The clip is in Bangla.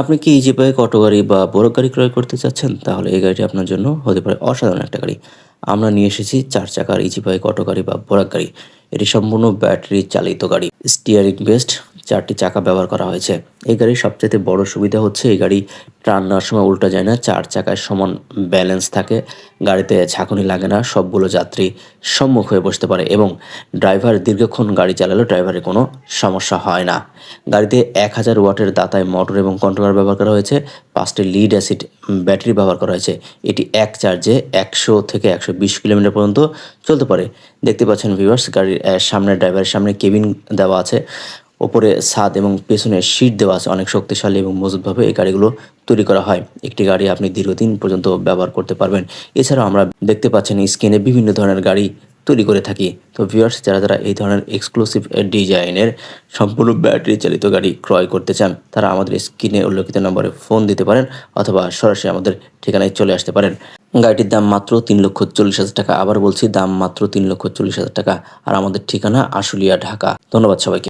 আপনি কি ইজি বাইক অটো গাড়ি বা বড় গাড়ি ক্রয় করতে চাচ্ছেন? তাহলে এই গাড়িটি আপনার জন্য হতে পারে অসাধারণ একটা গাড়ি। আমরা নিয়ে এসেছি চার চাকার ইজি বাইক অটো গাড়ি বা বড় গাড়ি। এটি সম্পূর্ণ ব্যাটারি চালিত গাড়ি। স্টিয়ারিং বেস্ট চারটি চাকা ব্যবহার করা হয়েছে। এই গাড়ির সবচেয়ে বড় সুবিধা হচ্ছে এই গাড়ি টার্ন নেওয়ার সময় উল্টা যায় না, চার চাকায় সমান ব্যালেন্স থাকে, গাড়িতে ঝাঁকুনি লাগে না, সবগুলো যাত্রী সম্মুখ হয়ে বসতে পারে এবং ড্রাইভার দীর্ঘক্ষণ গাড়ি চালালেও ড্রাইভারের কোনো সমস্যা হয় না। গাড়িতে এক হাজার ওয়াটের দাতায় মোটর এবং কন্ট্রোলার ব্যবহার করা হয়েছে, পাঁচটি লিড অ্যাসিড ব্যাটারি ব্যবহার করা হয়েছে। এটি এক চার্জে একশো থেকে একশো বিশ কিলোমিটার পর্যন্ত চলতে পারে। দেখতে পাচ্ছেন ভিউয়ার্স গাড়ির সামনে ড্রাইভারের সামনে কেবিন দেওয়া আছে। ওপরে ছাদ এবং পেছনে সিট দেওয়া আছে। অনেক শক্তিশালী এবং মজবুতভাবে এই গাড়িগুলো তৈরি করা হয়। একটি গাড়ি আপনি দীর্ঘদিন পর্যন্ত ব্যবহার করতে পারবেন। এছাড়াও আমরা দেখতে পাচ্ছেন স্ক্রিনে বিভিন্ন ধরনের গাড়ি তৈরি করে থাকি। তো ভিউয়ার্স যারা যারা এই ধরনের এক্সক্লুসিভ ডিজাইনের সম্পূর্ণ ব্যাটারি চালিত গাড়ি ক্রয় করতে চান, তারা আমাদের স্ক্রিনে উল্লেখিত নম্বরে ফোন দিতে পারেন অথবা সরাসরি আমাদের ঠিকানায় চলে আসতে পারেন। গাড়িটির দাম মাত্র তিন লক্ষ চল্লিশ হাজার টাকা। আবার বলছি, দাম মাত্র তিন লক্ষ চল্লিশ হাজার টাকা। আর আমাদের ঠিকানা আশুলিয়া, ঢাকা। ধন্যবাদ সবাইকে।